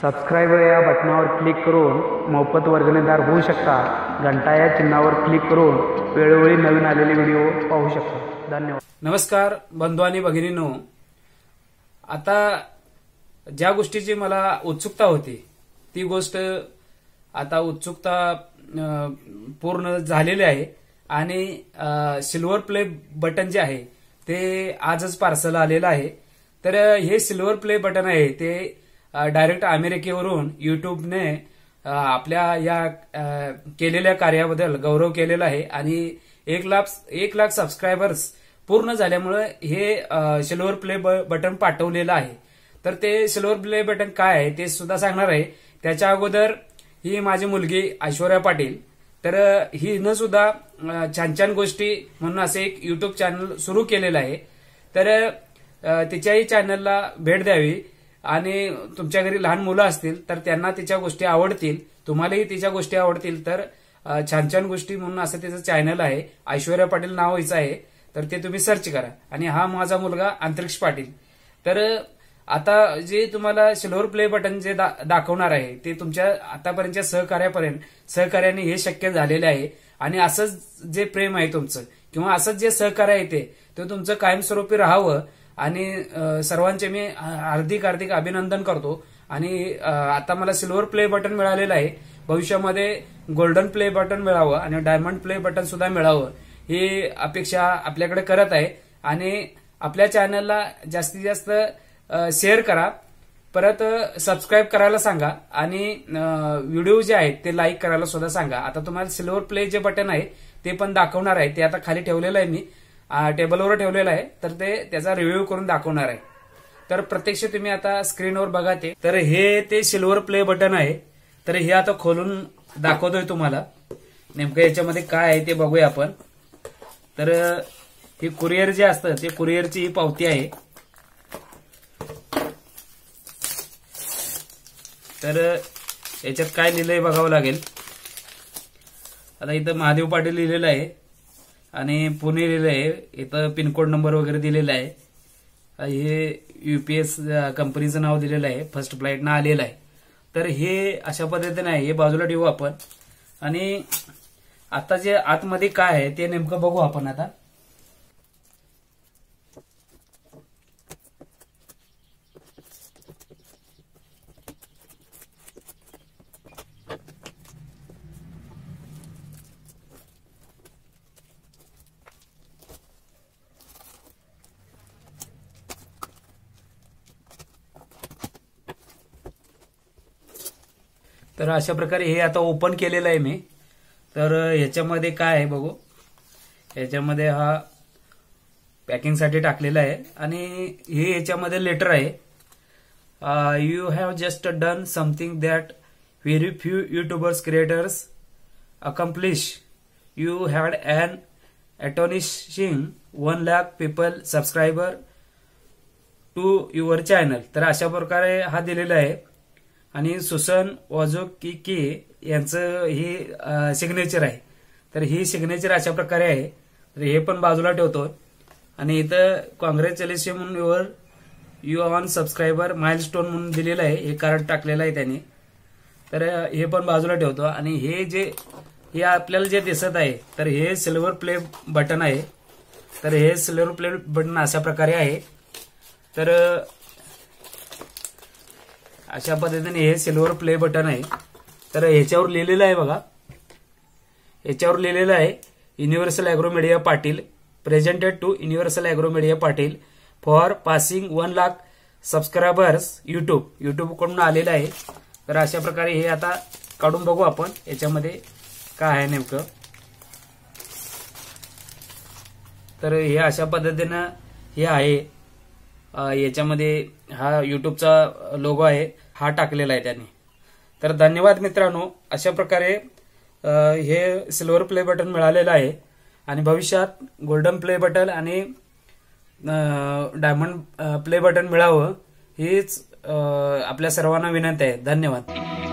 Subscriber या बटनावर click करून मोफत वर्गणीदार होऊ शकता. घंटा या चिन्हावर क्लिक करून वेळोवेळी नवीन आलेले व्हिडिओ पाहू शकता. धन्यवाद. नमस्कार बंधू आणि भगिनीनो. आता ज्या गोष्टीची मला उत्सुकता होती ती गोष्ट आता उत्सुकता पूर्ण झालेली आहे आणि सिल्वर प्ले बटन जे आहे ते आजच पार्सल आलेलं आहे. तर हे सिल्वर प्ले बटन आहे ते डायरेक्ट अमेरिकेवरून युट्यूबने आपल्या या केलेल्या कार्याबद्दल गौरव केलेला आहे. आणि एक लाख एक लाख सबस्क्रायबर्स पूर्ण झाल्यामुळे हे सिल्वर प्ले बटन पाठवलेलं आहे. तर ते सिल्वर प्ले बटन काय आहे ते सुद्धा सांगणार आहे. त्याच्या अगोदर ही माझी मुलगी ऐश्वर्या पाटील. तर हिनं सुद्धा छान छान गोष्टी म्हणून असं एक युट्यूब चॅनल सुरू केलेलं आहे. तर तिच्याही चॅनलला भेट द्यावी. आणि तुमच्या घरी लहान मुलं असतील तर त्यांना तिच्या गोष्टी आवडतील. तुम्हालाही तिच्या गोष्टी आवडतील. तर छान छान गोष्टी म्हणून असं तिचं चॅनल आहे. ऐश्वर्या पाटील नाव हिचं आहे. तर ते तुम्ही सर्च करा. आणि हा माझा मुलगा अंतरिक्ष पाटील. तर आता जे तुम्हाला सिल्वर प्ले बटन जे दा- दाखवणार आहे ते तुमच्या आतापर्यंतच्या सहकार्यापर्यंत सहकार्याने हे शक्य झालेले आहे. आणि असंच जे प्रेम आहे तुमचं किंवा असंच जे सहकार्य आहे ते तुमचं कायमस्वरूपी राहावं. आणि सर्वांचे मी हार्दिक हार्दिक अभिनंदन करतो. आणि आता मला सिल्वर प्ले बटन मिळालेलं आहे. भविष्यामध्ये गोल्डन प्ले बटन मिळावं आणि डायमंड प्ले बटन सुद्धा मिळावं ही अपेक्षा आपल्याकडे करत आहे. आणि आपल्या चॅनलला जास्तीत जास्त शेअर करा. परत सबस्क्राईब करायला सांगा. आणि व्हिडिओ जे आहेत ते लाईक करायला सुद्धा सांगा. आता तुम्हाला सिल्वर प्ले जे बटन आहे ते पण दाखवणार आहे. ते आता खाली ठेवलेलं आहे मी. टेबलवर ठेवलेलं आहे. तर ते त्याचा रिव्ह्यू करून दाखवणार आहे. तर प्रत्यक्ष तुम्ही आता स्क्रीनवर बघा ते. तर हे ते सिल्वर प्ले बटन आहे. तर हे आता खोलून दाखवतोय तुम्हाला. नेमकं याच्यामध्ये काय आहे ते बघूया आपण. तर ही कुरिअर जे असतं ते कुरिअरची ही पावती आहे. तर याच्यात काय लिहिलंय बघावं लागेल. आता इथं महादेव पाटील लिहिलेलं आहे. आणि पुणे लिहिलं आहे. इथं पिनकोड नंबर वगैरे दिलेला आहे. हे युपीएस कंपनीचं नाव दिलेलं आहे. फर्स्ट फ्लाईटनं आलेलं आहे. तर हे अशा पद्धतीने आहे. हे बाजूला ठेवू आपण. आणि आता जे आतमध्ये काय आहे ते नेमकं बघू आपण आता. तर अशा प्रकारे हे आता ओपन केलेलं आहे मी. तर ह्याच्यामध्ये काय आहे बघू. ह्याच्यामध्ये हा पॅकिंगसाठी टाकलेला आहे. आणि हे याच्यामध्ये लेटर आहे. You have just done something that very few YouTubers creators accomplish you had an astonishing one lakh people subscriber to your channel तर अशा प्रकारे हा दिलेला आहे. आणि सुसन वाजो की के यांचं हे सिग्नेचर आहे. तर ही सिग्नेचर अशा प्रकारे आहे. तर हे पण बाजूला ठेवतो. आणि इथं कॉंग्रॅच्युलेशन म्हणून your you on subscriber milestone म्हणून दिलेलं आहे. हे कार्ड टाकलेलं आहे त्याने. तर हे पण बाजूला ठेवतो. आणि हे जे हे आपल्याला जे दिसत आहे तर हे सिल्वर प्ले बटन आहे. तर हे सिल्वर प्ले बटन अशा प्रकारे आहे. तर अशा पद्धतीने हे सिल्वर प्ले बटन आहे. तर ह्याच्यावर लिहिलेलं आहे बघा. ह्याच्यावर लिहिलेलं आहे universal agro media Patil presented to universal agro media Patil for passing one lakh subscribers YouTube युट्यूबकडून आलेलं आहे. तर अशा प्रकारे हे आता काढून बघू आपण याच्यामध्ये काय आहे नेमकं. तर हे अशा पद्धतीनं हे आहे. याच्यामध्ये हा युट्यूबचा लोगो आहे हा टाकलेला आहे त्यांनी. तर धन्यवाद मित्रांनो अशा प्रकारे हे सिल्वर प्ले बटन मिळालेलं आहे. आणि भविष्यात गोल्डन प्ले बटन आणि डायमंड प्ले बटन मिळावं हीच आपल्या सर्वांना विनंती आहे. धन्यवाद.